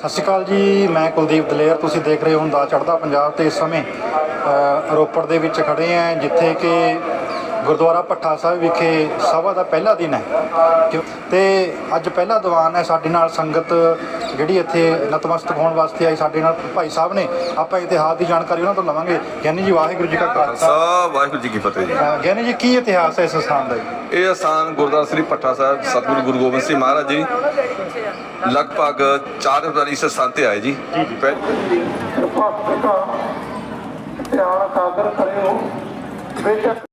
ਸਤਿ ਸ਼੍ਰੀ ਅਕਾਲ ਜੀ, ਮੈਂ ਕੁਲਦੀਪ ਦਲੇਰ, ਤੁਸੀਂ ਦੇਖ ਰਹੇ ਹੋ ਦਾ ਚੜ੍ਹਦਾ ਪੰਜਾਬ ਤੇ ਇਸ ਸਮੇਂ ਰੋਪੜ ਦੇ ਵਿੱਚ ਖੜੇ ਆ, ਜਿੱਥੇ ਕਿ ਗੁਰਦੁਆਰਾ ਭੱਠਾ ਸਾਹਿਬ ਵਿਖੇ ਸਭਾ ਦਾ ਪਹਿਲਾ ਦਿਨ ਹੈ। ਤੇ ਅੱਜ ਪਹਿਲਾ ਦੀਵਾਨ ਹੈ ਸਾਡੇ ਨਾਲ ਸੰਗਤ ਜਿਹੜੀ ਇੱਥੇ ਨਤਮਸਤਕ ਹੋਣ ਵਾਸਤੇ ਆਈ ਸਾਡੇ ਨਾਲ ਭਾਈ ਸਾਹਿਬ ਨੇ। ਆਪਾਂ ਇਤਿਹਾਸ ਦੀ ਜਾਣਕਾਰੀ ਉਹਨਾਂ ਤੋਂ ਲਵਾਂਗੇ। ਗਿਆਨੀ ਜੀ ਵਾਹਿਗੁਰੂ ਜੀ ਕਾ ਖਾਲਸਾ। ਵਾਹਿਗੁਰੂ ਜੀ ਕੀ ਫਤਿਹ ਜੀ। ਗਿਆਨੀ ਜੀ ਕੀ ਇਤਿਹਾਸ ਹੈ ਇਸ ਸਥਾਨ ਦਾ ਜੀ? ਇਹ ਸਥਾਨ ਗੁਰਦੁਆਰਾ ਸ੍ਰੀ ਪੱਠਾ ਸਾਹਿਬ ਸਤਿਗੁਰੂ ਗੁਰੂ ਗੋਬਿੰਦ ਸਿੰਘ ਮਹਾਰਾਜ ਜੀ ਲਗਭਗ 4 ਫਰਵਰੀ ਇਸ ਸਥਾਨ ਤੇ ਆਏ ਜੀ। ਭਗਤ ਦਾ ਧਿਆਨ ਸਾਦਰ ਕਰਿਓ। ਬੇਸ਼ੱਕ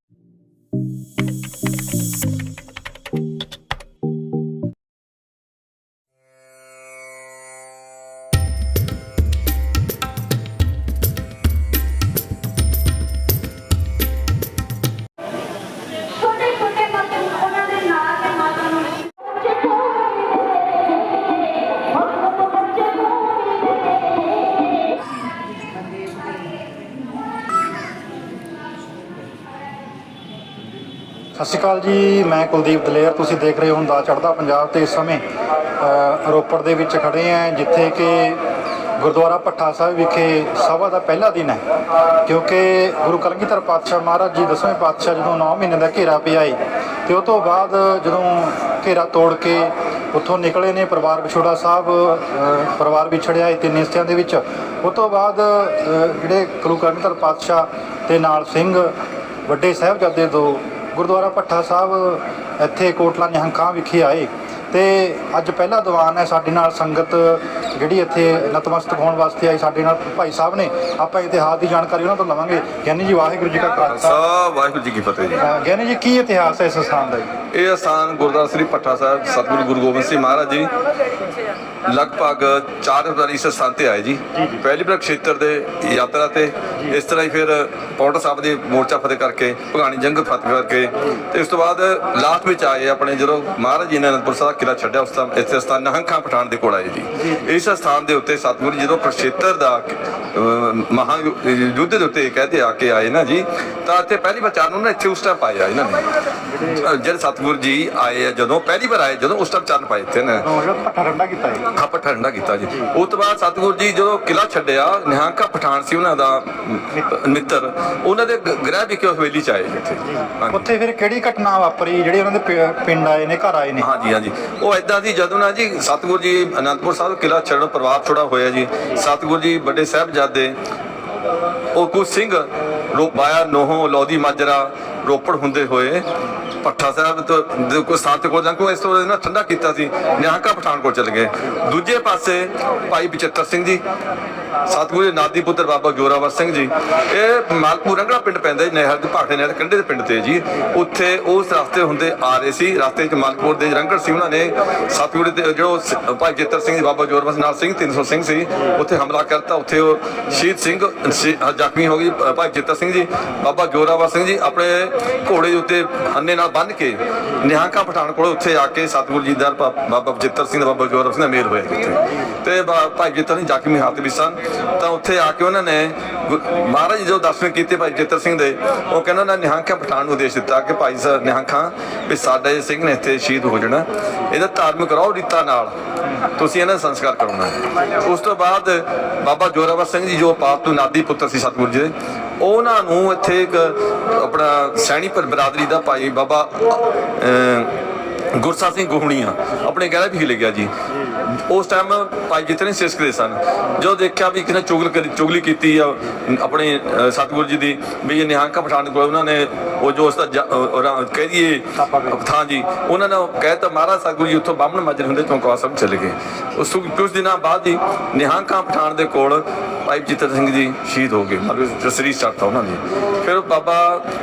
ਸ਼੍ਰੀ ਅਕਾਲ ਜੀ, ਮੈਂ ਕੁਲਦੀਪ ਦਲੇਰ, ਤੁਸੀਂ ਦੇਖ ਰਹੇ ਹੋ ਦਾ ਚੜ੍ਹਦਾ ਪੰਜਾਬ ਤੇ ਇਸ ਸਮੇਂ ਰੋਪੜ ਦੇ ਵਿੱਚ ਖੜੇ ਆ ਜਿੱਥੇ ਕਿ ਗੁਰਦੁਆਰਾ ਭੱਠਾ ਸਾਹਿਬ ਵਿਖੇ ਸਭਾ ਦਾ ਪਹਿਲਾ ਦਿਨ ਹੈ, ਕਿਉਂਕਿ ਗੁਰੂ ਕਲਗੀਧਰ ਪਾਤਸ਼ਾਹ ਮਹਾਰਾਜ ਜੀ ਦਸਵੇਂ ਪਾਤਸ਼ਾਹ ਜਦੋਂ 9 ਮਹੀਨੇ ਦਾ ਘੇਰਾ ਪਿਆ ਏ, ਤੇ ਉਹ ਤੋਂ ਬਾਅਦ ਜਦੋਂ ਘੇਰਾ ਤੋੜ ਕੇ ਉੱਥੋਂ ਨਿਕਲੇ ਨੇ ਪਰਿਵਾਰ ਵਿਛੋੜਾ ਸਾਹਿਬ ਪਰਿਵਾਰ ਵਿਛੜਿਆ ਏ, ਤਿੰਨ ਹਿੱਸਿਆਂ ਦੇ ਵਿੱਚ, ਉਹ ਤੋਂ ਬਾਅਦ ਜਿਹੜੇ ਗੁਰੂ ਕਲਗੀਧਰ ਪਾਤਸ਼ਾਹ ਤੇ ਨਾਲ ਸਿੰਘ ਵੱਡੇ ਸਾਹਿਬਜ਼ਾਦੇ ਦੋ ਗੁਰਦੁਆਰਾ ਭੱਠਾ ਸਾਹਿਬ, ਇੱਥੇ ਕੋਟਲਾ ਨਿਹੰਕਾਂ ਵਿਖੇ ਆਏ। ਤੇ ਅੱਜ ਪਹਿਲਾ ਦੀਵਾਨ ਹੈ ਸਾਡੇ ਨਾਲ ਸੰਗਤ ਜਿਹੜੀ ਇੱਥੇ ਨਤਮਸਤਕ ਹੋਣ ਵਾਸਤੇ ਆਈ ਸਾਡੇ ਨਾਲ ਭਾਈ ਸਾਹਿਬ ਨੇ ਆਪਾਂ ਇਤਿਹਾਸ ਦੀ ਜਾਣਕਾਰੀ ਉਹਨਾਂ ਤੋਂ ਲਵਾਂਗੇ। ਗਿਆਨੀ ਜੀ ਵਾਹਿਗੁਰੂ ਜੀ ਕਾ ਖਾਲਸਾ। ਵਾਹਿਗੁਰੂ ਜੀ ਕੀ ਫਤਿਹ ਜੀ। ਗਿਆਨੀ ਜੀ ਕੀ ਇਤਿਹਾਸ ਹੈ ਇਸ ਸਥਾਨ ਦਾ ਜੀ? ਇਹ ਸਥਾਨ ਗੁਰਦੁਆਰਾ ਸ੍ਰੀ ਪੱਠਾ ਸਾਹਿਬ ਸਤਿਗੁਰੂ ਗੁਰੂ ਗੋਬਿੰਦ ਸਿੰਘ ਮਹਾਰਾਜ ਜੀ ਲਗਭਗ 4 ਫਰਵਰੀ ਇਸ ਸਥਾਨ ਤੇ ਆਏ ਜੀ। ਪਹਿਲੀ ਵਾਰ ਖੇਤਰ ਦੇ ਯਾਤਰਾ ਤੇ ਇਸ ਤਰ੍ਹਾਂ ਹੀ ਫਿਰ ਪੌਂਟਾ ਸਾਹਿਬ ਦੇ ਮੋਰਚਾ ਫਤਿਹ ਕਰਕੇ ਭਗਾਣੀ ਜੰਗ ਫਤਿਹ ਕਰਕੇ ਤੇ ਇਸ ਤੋਂ ਬਾਅਦ ਲਾਸਟ ਵਿੱਚ ਆਏ ਆਪਣੇ ਜਦੋਂ ਮਹਾਰਾਜ ਜੀ ਨੇ ਅਨੰਦਪੁਰ ਸਾਹਿਬ ਦਾ ਕਿਲਾ ਛੱਡਿਆ ਉਸ ਤਾਂ ਇੱਥੇ ਸਥਾਨ ਨਹੰਖਾਂ ਪਠਾਨ ਦੇ ਕੋਲ ਆਏ ਜੀ। ਇਸ ਸਥਾਨ ਦੇ ਉੱਤੇ ਸਤਿਗੁਰੂ ਜਦੋਂ ਕੁਰਸ਼ੇਤਰ ਦਾ ਮਹਾ ਯੁੱਧ ਦੇ ਉੱਤੇ ਕਹਿੰਦੇ ਆ ਕੇ ਆਏ ਨਾ ਜੀ ਤਾਂ ਇੱਥੇ ਪਹਿਲੀ ਵਾਰ ਚਰਨ ਉਹਨਾਂ ਇੱਥੇ ਉਸ ਟਾਈਮ ਪਾਇਆ ਇਹਨਾਂ ਨੇ। ਜਿਹੜੇ ਸਤਿਗੁਰੂ ਜੀ ਆਏ ਆ ਜਦੋਂ ਪਹਿਲੀ ਵਾਰ ਆਏ ਜਦੋਂ ਉਸ ਟਾਈਮ ਚਰਨ ਪਾਏ ਇੱਥੇ ਨੇ। ਠੰਡਾ ਕੀਤਾ ਠੰਡਾ ਕੀਤਾ ਜੀ। ਉਸ ਤੋਂ ਬਾਅਦ ਸਤਿਗੁਰੂ ਜੀ ਜਦੋਂ ਕਿਲਾ ਛੱਡਿਆ ਨਿਹੰਕਾ ਪਠਾਨ ਸੀ ਉਹਨਾਂ ਦਾ ਮਿੱਤਰ। ਉਹਨਾਂ ਦੇ ਗ੍ਰਹਿ ਵਿਖੇ ਹਵੇਲੀ ਚ ਆਏ ਉੱਥੇ ਫਿਰ ਕਿਹੜੀ ਘਟਨਾ ਵਾਪਰੀ ਜਿਹੜੀ ਉਹਨਾਂ ਦੇ ਪਿੰਡ ਆਏ ਨੇ ਘਰ ਆਏ ਨੇ? ਹਾਂਜੀ ਹਾਂਜੀ। ਉਹ ਇਦਾਂ ਦੀ ਜਦੋਂ ਨਾ ਜੀ ਸਤਿਗੁਰੂ ਜੀ ਅਨੰਦਪੁਰ ਸਾਹਿਬ ਕਿਲਾ ਛੱਡਣ ਪਰਿਵਾਰ ਥੋੜਾ ਹੋਇਆ ਜੀ। ਸਤਿਗੁਰੂ ਜੀ, ਵੱਡੇ ਸਾਹਿਬਜ਼ਾਦੇ ਉਹ ਕੁਝ ਸਿੰਘ ਰੋਪਾਇਆ ਨੋਹੋ ਲੋਦੀ ਮਾਜਰਾ ਰੋਪੜ ਹੁੰਦੇ ਹੋਏ ਪੱਠਾ ਸਾਹਿਬ ਤੋਂ ਦੇ ਕੋਈ ਸਥਾਨ ਕੋਲ ਜਾਂ ਕੋਈ ਇਸ ਤੋਂ ਨਾ ਠੰਡਾ ਕੀਤਾ ਸੀ, ਨਿਹੰਕਾ ਪਠਾਨਕੋਟ ਚਲੇ ਗਏ। ਦੂਜੇ ਪਾਸੇ ਭਾਈ ਬਚਿੱਤਰ ਸਿੰਘ ਜੀ, ਸਤਿਗੁਰੂ ਦੇ ਨਾਦੀ ਪੁੱਤਰ ਬਾਬਾ ਜੋਰਾਵਰ ਸਿੰਘ ਜੀ। ਇਹ ਮਾਲਪੁਰ ਰੰਗੜਾ ਪਿੰਡ ਪੈਂਦਾ ਨਹਿਰ ਦੇ ਭਾਖੜੇ ਨਹਿਰ ਕੰਢੇ ਦੇ ਪਿੰਡ ਤੇ ਜੀ। ਉੱਥੇ ਉਸ ਰਸਤੇ ਹੁੰਦੇ ਆ ਰਹੇ ਸੀ, ਰਸਤੇ 'ਚ ਮਾਲਪੁਰ ਦੇ ਰੰਗੜ ਸੀ, ਉਹਨਾਂ ਨੇ ਸਤਿਗੁਰੂ ਦੇ ਜੋ ਭਾਈ ਜਿੱਤਰ ਸਿੰਘ ਬਾਬਾ ਜੋਰਾਵਰ ਸਿੰਘ ਨਾਲ ਸਿੰਘ 300 ਸਿੰਘ ਸੀ। ਉੱਥੇ ਹਮਲਾ ਕਰਤਾ, ਉੱਥੇ ਉਹ ਸ਼ਹੀਦ ਸਿੰਘ ਜ਼ਖਮੀ ਹੋ ਗਈ, ਭਾਈ ਜਿੱਤਰ ਸਿੰਘ ਜੀ, ਬਾਬਾ ਜੋਰਾਵਰ ਸਿੰਘ ਜੀ, ਆਪਣੇ ਘੋੜੇ ਦੇ ਉੱਤੇ ਅੰਨੇ ਨਾਲ ਬੰਨ੍ਹ ਕੇ ਨਿਹੰਕਾਂ ਪਠਾਨ ਉੱਥੇ ਆ ਕੇ ਸਤਿਗੁਰੂ ਜੀ ਦਾ ਬਾਬਾ ਜਿੱਤਰ ਸਿੰਘ ਦਾ ਬਾਬਾ ਜੋਰਾਵਰ ਸਿੰਘ ਦਾ ਮੇਲ ਹੋਇਆ ਜੀ ਤੇ ਭਾਈ ਜਿੱਤਰ ਸਿੰਘ ਜ਼ਖਮੀ ਹਾਲਤ ਵਿੱਚ ਸਨ। ਤਾਂ ਉੱਥੇ ਆ ਕੇ ਉਹਨਾਂ ਨੇ ਮਹਾਰਾਜ ਜੋ ਦਰਸ਼ਨ ਕੀਤੇ ਭਾਈ ਜਿੱਤਰ ਸਿੰਘ ਦੇ, ਉਹ ਕਹਿੰਦਾ ਉਹਨਾਂ ਨੇ ਪਠਾਨ ਨੂੰ ਉਦੇਸ਼ ਦਿੱਤਾ ਕਿ ਭਾਈ ਸਾਹਿਬ ਨਿਹੰਕਾਂ ਵੀ ਸਾਡੇ ਸਿੰਘ ਨੇ ਇੱਥੇ ਸ਼ਹੀਦ ਹੋ ਜਾਣਾ। ਇਹਦਾ ਧਾਰਮਿਕ ਰੌ ਰੀਤਾਂ ਨਾਲ ਤੁਸੀਂ ਇਹਨਾਂ ਦਾ ਸੰਸਕਾਰ ਕਰਾਉਣਾ ਉਸ ਤੋਂ ਬਾਅਦ ਬਾਬਾ ਜੋਰਾਵਰ ਸਿੰਘ ਜੀ ਜੋ ਪਾਲਤੂ ਨਾਦੀ ਪੁੱਤਰ ਸੀ ਸਤਿਗੁਰੂ ਜੀ ਉਹਨਾਂ ਨੂੰ ਇੱਥੇ ਇੱਕ ਆਪਣਾ ਸੈਣੀ ਪਰ ਬਰਾਦਰੀ ਦਾ ਭਾਈ ਬਾਬਾ ਅਹ, ਗੁਰਸਾ ਸਿੰਘ ਗੋਹਣੀਆਂ ਆਪਣੇ ਗਹਿਰਾ ਵੀ ਲੈ ਗਿਆ ਜੀ। ਉਸ ਟਾਈਮ ਭਾਈ ਜਿਤਨੇ ਸਿਸਕਦੇ ਸਨ। ਜੋ ਦੇਖਿਆ ਵੀ ਕਿਨੇ ਚੁਗਲ ਚੁਗਲੀ ਕੀਤੀ ਆ ਆਪਣੇ ਸਤਿਗੁਰੂ ਜੀ ਦੀ ਵੀ ਇਹ ਨਿਹੰਕਾ ਪਠਾਨ ਕੋਲ ਉਹਨਾਂ ਨੇ ਉਹ ਜੋ ਉਸ ਦਾ ਕਹਿ ਦਈਏ ਥਾਂ ਜੀ ਉਹਨਾਂ ਨੇ ਕਹਿਤਾ ਮਹਾਰਾਜ ਸਤਿਗੁਰੂ ਜੀ ਉੱਥੋਂ ਬਾਹਮਣ ਮਾਜਰੇ ਹੁੰਦੇ ਚੌਂਕਾ ਸਾਹਿਬ ਚਲੇ ਗਏ। ਉਸ ਤੋਂ ਕੁਝ ਦਿਨਾਂ ਬਾਅਦ ਹੀ ਨਿਹੰਕਾ ਪਠਾਨ ਦੇ ਕੋਲ ਭਾਈ ਜਿੱਤਰ ਸਿੰਘ ਜੀ ਸ਼ਹੀਦ ਹੋ ਗਏ। ਮਤਲਬ ਜਸਰੀ ਚੜਤਾ ਉਹਨਾਂ ਦੀ। ਫਿਰ ਬਾਬਾ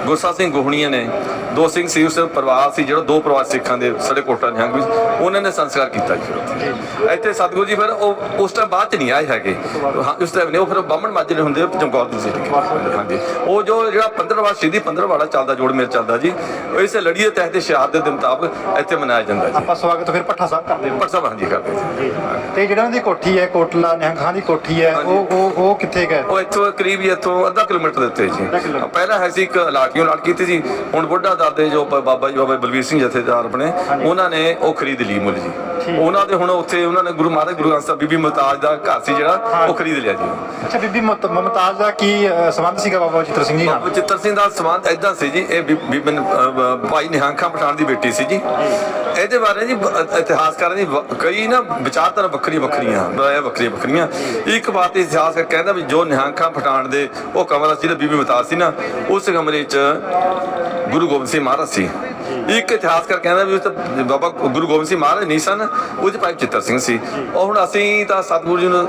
ਗੁਰਸਾ ਸਿੰਘ ਗੋਹਣੀਆਂ ਨੇ ਦੋ ਸਿੰਘ ਸੀ ਉਸ ਪਰਿਵਾਰ ਸੀ ਜਿਹੜਾ ਦੋ ਪਰਿਵਾਰ ਸਿੱਖਾਂ ਦੇ ਸਾਡੇ ਕੋਟਾ ਨਿਹੰਗ ਵਿੱਚ ਉਹਨਾਂ ਨੇ ਸੰਸਕਾਰ ਕੀਤਾ ਜੀ। ਇੱਥੇ ਸਤਿਗੁਰੂ ਜੀ ਫਿਰ ਉਹ ਉਸ ਟਾਈਮ ਬਾਅਦ ਚ ਨਹੀਂ ਆਏ ਹੈਗੇ। ਹਾਂ ਉਸ ਟਾਈਮ ਨੇ ਉਹ ਫਿਰ ਬਾਹਮਣ ਮਾਜਰੇ ਹੁੰਦੇ ਚਮਕੌਰ ਦੀ ਸੀ ਹਾਂਜੀ। ਉਹ ਜੋ ਜਿਹੜਾ 15 ਵਾਰ ਸਿੱਧੀ 15 ਵਾਲਾ ਚੱਲਦਾ ਜੋੜ ਮੇਲ ਚੱਲਦਾ ਜੀ ਉਹ ਇਸੇ ਲੜੀ ਦੇ ਤਹਿਤ ਸ਼ਹਾਦਤ ਦੇ ਮੁਤਾਬਕ ਇੱਥੇ ਮਨਾਇਆ ਜਾਂਦਾ ਜੀ। ਆਪਾਂ ਸਵਾਗਤ ਫਿਰ ਭੱਠਾ ਸਾਹਿਬ ਕਰਦੇ ਹਾਂ। ਪਰ ਸਭ ਹਾਂਜੀ ਕਰਦੇ ਜੀ। ਤੇ ਜਿਹੜਾ ਉਹਨਾਂ ਦੀ ਕੋਠੀ ਹੈ ਕੋਟਲਾ ਨਿਹੰਗਾਂ ਦੀ ਕੋਠੀ ਹੈ ਉਹ ਉਹ ਉਹ ਕਿੱਥੇ ਗਏ ਉਹ ਇੱਥੋਂ ਕਰੀਬ ਹੀ ਇੱਥੋਂ ਅੱਧਾ ਕਿਲੋਮੀਟਰ ਦੇ ਉੱਤੇ ਜੀ। ਪਹਿਲਾਂ ਹੈ ਸੀ ਇੱਕ ਲਾਟੀਓ ਲਾਟ ਕੀਤੀ ਸੀ। ਹੁਣ ਬੁੱਢਾ ਦਾਦੇ ਜੋ ਬਾਬਾ ਜੀ ਬਾਬਾ ਬਲਵੀਰ ਸਿੰਘ ਜਥੇਦਾਰ ਆਪਣੇ ਉਹਨਾਂ ਨੇ ਉਹ ਖਰੀਦ ਲਈ ਮੁੱਲ ਜੀ। ਉਹਨਾਂ ਦੇ ਹੁਣ ਉੱਥੇ ਉਹਨਾਂ ਨੇ ਗੁਰੂ ਮਹਾਰਾਜ ਗੁਰੂ ਗ੍ਰੰਥ ਸਾਹਿਬ ਬੀਬੀ ਮੁਮਤਾਜ ਦਾ ਘਰ ਸੀ ਜਿਹੜਾ ਉਹ ਖਰੀਦ ਲਿਆ ਜੀ। ਅੱਛਾ ਬੀਬੀ ਮੁਤ- ਮੁਮਤਾਜ਼ ਦਾ ਕੀ ਸੰਬੰਧ ਸੀਗਾ ਬਾਬਾ ਚਿੱਤਰ ਸਿੰਘ ਜੀ ਨਾਲ? ਬਚਿੱਤਰ ਸਿੰਘ ਦਾ ਸਮਾਨ ਐਦਾਂ ਸੀ ਜੀ ਇਹ ਬੀਬੀ ਭਾਈ ਨਿਹੰਗ ਖਾਂ ਪਠਾਨ ਦੀ ਬੇਟੀ ਸੀ ਜੀ। ਇਹਦੇ ਬਾਰੇ ਜੀ ਇਤਿਹਾਸਕਾਰਾਂ ਦੀ ਕਈ ਨਾ ਵਿਚਾਰਧਾਰਾ ਵੱਖਰੀਆਂ ਵੱਖਰੀਆਂ ਰਾਏ ਵੱਖਰੀਆਂ ਵੱਖਰੀਆਂ। ਇੱਕ ਬਾਤ ਇਤਿਹਾਸਕਾਰ ਕਹਿੰਦਾ ਵੀ ਜੋ ਨਿਹੰਗ ਖਾਂ ਪਠਾਨ ਦੇ ਉਹ ਕਮਰਾ ਸੀ ਨਾ ਬੀਬੀ ਮਤਾਜ ਸੀ ਨਾ ਉਸ ਕਮਰੇ 'ਚ ਗੁਰੂ ਗੋਬਿੰਦ ਸਿੰਘ ਮਹਾਰਾਜ ਸੀ। ਇੱਕ ਇਤਿਹਾਸਕਾਰ ਕਹਿੰਦਾ ਵੀ ਉਸ 'ਚ ਬਾਬਾ ਗੁਰੂ ਗੋਬਿੰਦ ਸਿੰਘ ਮਹਾਰਾਜ ਨਹੀਂ ਸਨ, ਉਹ ਭਾਈ ਚਿੱਤਰ ਸਿੰਘ ਸੀ। ਉਹ ਹੁਣ ਅਸੀਂ ਤਾਂ ਸਤਿਗੁਰੂ ਜੀ ਨੂੰ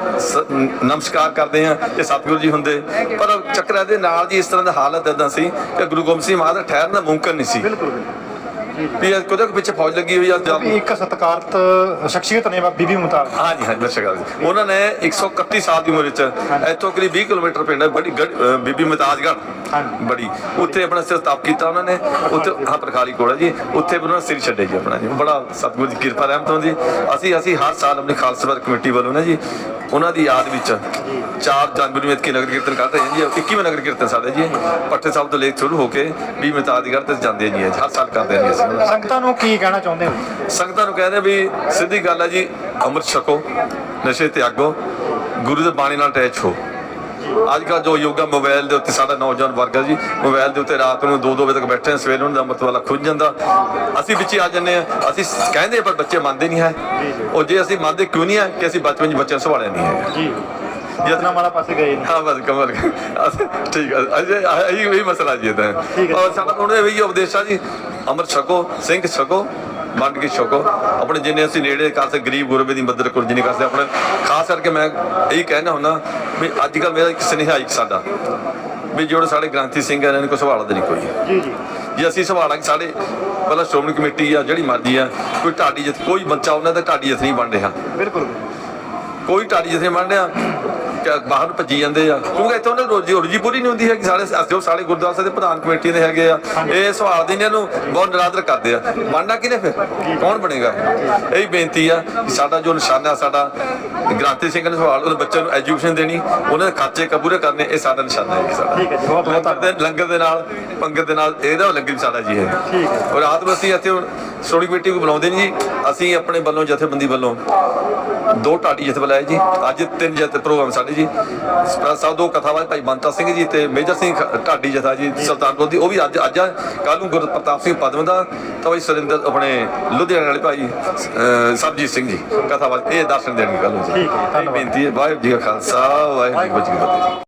ਨਮਸਕਾਰ ਕਰਦੇ ਹਾਂ ਕਿ ਸਤਿਗੁਰੂ ਜੀ ਹੁੰਦੇ। ਪਰ ਚੱਕਰਾਂ ਦੇ ਨਾਲ ਜੀ ਇਸ ਤਰ੍ਹਾਂ ਦਾ ਹਾਲਤ ਇਦਾਂ ਸੀ ਕਿ ਗੁਰੂ ਗੋਬਿੰਦ ਸਿੰਘ ਮਹਾਰਾਜ ਠਹਿਰਨਾ ਮੁਮਕਨ ਨਹੀਂ ਸੀ। ਬਿਲਕੁਲ। ਇਹ ਕਦੇ ਪਿੱਛੇ ਫੌਜ ਲੱਗੀ ਹੋਈ ਆ ਜਾਂ ਵੀ ਇੱਕ ਸਤਿਕਾਰਤ ਸ਼ਖਸੀਅਤ ਨੇ ਬੀਬੀ ਮੁਮਤਾਜ਼ ਹਾਂਜੀ ਹਾਂਜੀ ਜੀ। ਉਹਨਾਂ ਨੇ 131 ਸਾਲ ਦੀ ਉਮਰ ਵਿੱਚ ਇੱਥੋਂ ਕਰੀਬ 20 ਕਿਲੋਮੀਟਰ ਪਿੰਡ ਹੈ ਬੜੀ ਬੀਬੀ ਮਤਾਜਗੜ੍ਹ ਹਾਂਜੀ। ਬੜੀ। ਉੱਥੇ ਆਪਣਾ ਸਿਰ ਸਤਾਪ ਕੀਤਾ ਉਹਨਾਂ ਨੇ। ਉੱਥੇ ਹਾਂ ਪ੍ਰਖਾਲੀ ਕੋਲ ਜੀ। ਉੱਥੇ ਉਹਨਾਂ ਨੇ ਸਿਰ ਛੱਡੇ ਜੀ ਆਪਣਾ ਜੀ। ਬੜਾ ਸਤਿਗੁਰੂ ਦੀ ਕਿਰਪਾ ਰਹਿਮਤ ਹੁੰਦੀ ਅਸੀਂ ਅਸੀਂ ਹਰ ਸਾਲ ਆਪਣੀ ਖਾਲਸਾ ਪੰਥ ਕਮੇਟੀ ਵੱਲੋਂ ਨਾ ਜੀ ਉਹਨਾਂ ਦੀ ਯਾਦ ਵਿੱਚ 4 ਜਨਵਰੀ ਨੂੰ ਇਤਕੀ ਨਗਰ ਕੀਰਤਨ ਕਰਦੇ ਹਾਂ ਜੀ। 21ਵਾਂ ਨਗਰ ਕੀਰਤਨ ਸਾਡਾ ਜੀ। ਪੱਠੇ ਸਾਹਿਬ ਤੋਂ ਲੈ ਕੇ ਸ਼ੁਰੂ ਹੋ ਕੇ ਵੀ ਮਤਾਜਗੜ੍ਹ ਤੇ ਜਾਂਦੇ ਜੀ ਹਰ ਸਾਲ ਕਰਦੇ ਹਾਂ ਜੀ ਸੰਗਤਾਂ ਨੂੰ ਕੀ ਕਹਿਣਾ ਚਾਹੁੰਦੇ ਹੋ ਸੰਗਤਾਂ ਨੂੰ ਕਹਿੰਦੇ ਵੀ ਸਿੱਧੀ ਗੱਲ ਹੈ ਜੀ ਅੰਮ੍ਰਿਤ ਛਕੋ ਨਸ਼ੇ ਤਿਆਗੋ ਗੁਰੂ ਦੇ ਬਾਣੀ ਨਾਲ ਅਟੈਚ ਹੋ। ਅੱਜ ਕੱਲ੍ਹ ਜੋ ਯੋਗਾ ਮੋਬਾਈਲ ਦੇ ਉੱਤੇ ਸਾਡਾ ਨੌਜਵਾਨ ਵਰਗ ਹੈ ਜੀ ਮੋਬਾਈਲ ਦੇ ਉੱਤੇ ਰਾਤ ਨੂੰ 2-2 ਵਜੇ ਤੱਕ ਬੈਠੇ ਆ ਸਵੇਰ ਨੂੰ ਦਾ ਅੰਮ੍ਰਿਤ ਵਾਲਾ ਖੁੱਝ ਜਾਂਦਾ। ਅਸੀਂ ਵਿੱਚ ਆ ਜੰਨੇ ਆ ਅਸੀਂ ਕਹਿੰਦੇ ਪਰ ਬੱਚੇ ਮੰਨਦੇ ਨਹੀਂ ਹੈ। ਉਹ ਜੇ ਅਸੀਂ ਮੰਨਦੇ ਕਿਉਂ ਨਹੀਂ ਹੈ ਕਿ ਅਸੀਂ ਬਚਪਨ 'ਚ ਬੱਚਿਆਂ ਸੰਭਾਲਿਆ ਨਹੀਂ ਹੈ ਜੀ। ਜਿਤਨਾ ਵਾਲਾ ਪਾਸੇ ਗਏ ਹਾਂ ਬਸ ਕਮਲ। ਠੀਕ ਹੈ ਅਜੇ ਇਹੀ ਇਹੀ ਮਸਲਾ ਜੀ ਹੈ। ਔਰ ਸਾਡਾ ਉਹਨੇ ਵੀ ਉਪਦੇਸ਼ਾ ਜੀ ਅੰਮ੍ਰਿਤ ਛਕੋ ਸਿੰਘ ਛਕੋ ਵੰਡ ਕੇ ਛਕੋ। ਆਪਣੇ ਜਿੰਨੇ ਅਸੀਂ ਨੇੜੇ ਕਾਸੇ ਗਰੀਬ ਗੁਰਬੇ ਦੀ ਮਦਦ ਕਰੋ ਜਿੰਨੀ ਕਰਦੇ ਆਪਣੇ ਖਾਸ ਕਰਕੇ ਮੈਂ ਇਹੀ ਕਹਿਣਾ ਹੁੰਦਾ ਵੀ ਅੱਜ ਕੱਲ ਮੇਰਾ ਇੱਕ ਸੁਨੇਹਾ ਇੱਕ ਸਾਡਾ ਵੀ ਜਿਹੜੇ ਸਾਡੇ ਗ੍ਰਾਂਥੀ ਸਿੰਘ ਇਹਨਾਂ ਨੂੰ ਕੋਈ ਸਵਾਲ ਨਹੀਂ ਕੋਈ। ਜੀ ਜੀ। ਜੇ ਅਸੀਂ ਸਵਾਲਾਂਗੇ ਸਾਡੇ ਪਹਿਲਾਂ ਸ਼੍ਰੋਮਣੀ ਕਮੇਟੀ ਆ ਜਿਹੜੀ ਮਰਜ਼ੀ ਆ ਕੋਈ ਢਾਡੀ ਜਥ ਕੋਈ ਬੱਚਾ ਉਹਨਾਂ ਦਾ ਢਾਡੀ ਜਥ ਨਹੀਂ ਬਣ ਰਿਹਾ। ਬਿਲਕੁਲ। ਕੋਈ ਢਾਡੀ ਜਿਥੇ ਮੰਨਿਆ ਕਿ ਬਾਹਰ ਨੂੰ ਭੱਜੀ ਜਾਂਦੇ ਆ। ਕਿਉਂਕਿ ਇੱਥੇ ਉਹਨਾਂ ਰੋਜੀ ਰੋਜੀ ਪੂਰੀ ਨਹੀਂ ਹੁੰਦੀ ਹੈ ਕਿ ਸਾਡੇ ਅਸੀਂ ਸਾਡੇ ਗੁਰਦੁਆਰਾ ਸਾਹਿਬ ਦੇ ਪ੍ਰਧਾਨ ਕਮੇਟੀ ਦੇ ਹੈਗੇ ਆ। ਇਹ ਸਵਾਲ ਦੀ ਇਹਨਾਂ ਨੂੰ ਬਹੁਤ ਨਿਰਾਦਰ ਕਰਦੇ ਆ। ਬਣਨਾ ਕਿਨੇ ਫਿਰ? ਕੌਣ ਬਣੇਗਾ? ਇਹ ਬੇਨਤੀ ਆ ਸਾਡਾ ਜੋ ਨਿਸ਼ਾਨਾ ਸਾਡਾ ਗ੍ਰਾਂਤੀ ਸਿੰਘ ਨੇ ਸਵਾਲ ਉਹਦੇ ਬੱਚਿਆਂ ਨੂੰ ਐਜੂਕੇਸ਼ਨ ਦੇਣੀ ਉਹਨਾਂ ਦੇ ਖਰਚੇ ਕਬੂਰੇ ਕਰਨੇ ਇਹ ਸਾਡਾ ਨਿਸ਼ਾਨਾ ਹੈ ਜੀ ਸਾਡਾ। ਠੀਕ ਹੈ ਜੀ, ਬਹੁਤ ਬਹੁਤ ਲੰਗਰ ਦੇ ਨਾਲ ਪੰਗਤ ਦੇ ਨਾਲ ਇਹਦਾ ਲੰਗਰ ਸਾਡਾ ਜੀ ਹੈ। ਠੀਕ ਹੈ। ਔਰ ਰਾਤ ਨੂੰ ਅਸੀਂ ਇੱਥੇ ਸੋਣੀ ਕਮੇਟੀ ਨੂੰ ਬੁਲਾਉਂਦੇ ਨਹੀਂ ਜੀ। ਅਸੀਂ ਆਪਣੇ ਵੱਲੋਂ ਜਥੇਬੰਦੀ ਵੱਲੋਂ ਦੋ ਢਾਡੀ ਜਥੇ ਬੁਲਾਏ ਜੀ। ਅੱਜ ਤਿੰਨ ਜਥੇ ਪ੍ਰੋਗਰਾਮ ਸਾਡੇ ਜੀ। ਸਾਹਿਬ ਦੋ ਕਥਾਵਾਂ ਭਾਈ ਬੰਤਾ ਸਿੰਘ ਜੀ ਤੇ ਮੇਜਰ ਸਿੰਘ ਢਾਡੀ ਜਥਾ ਜੀ ਸੁਲਤਾਨਪੁਰ ਦੀ। ਉਹ ਵੀ ਅੱਜ ਅੱਜ ਕੱਲ ਨੂੰ ਗੁਰੂ ਪ੍ਰਤਾਪ ਸਿੰਘ ਪਦਮ ਦਾ ਤਾਂ ਭਾਈ ਸੁਰਿੰਦਰ ਆਪਣੇ ਲੁਧਿਆਣੇ ਵਾਲੇ ਭਾਈ ਅਹ, ਸਰਬਜੀਤ ਸਿੰਘ ਜੀ। ਕਥਾਵਾਂ ਇਹ ਦਰਸ਼ਨ ਦੇਣਗੇ ਕੱਲ ਨੂੰ ਜੀ। ਠੀਕ ਹੈ ਜੀ, ਧੰਨਵਾਦ। ਬੇਨਤੀ ਹੈ ਵਾਹਿਗੁਰੂ ਜੀ ਕਾ ਖਾਲਸਾ ਵਾਹਿਗੁਰੂ ਜੀ ਕੀ ਫਤਿਹ।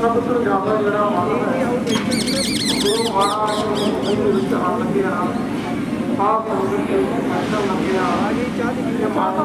ਸਭ ਤੋਂ ਜ਼ਿਆਦਾ ਜਿਹੜਾ ਮਨ ਹੈ ਗੁਰੂ ਮਹਾਰਾਜ ਦੇ ਵਿੱਚ ਹੱਥ ਲੱਗਿਆ, ਆਪ ਨੂੰ ਲੱਗਿਆ। ਇਹ ਮਾਤਾ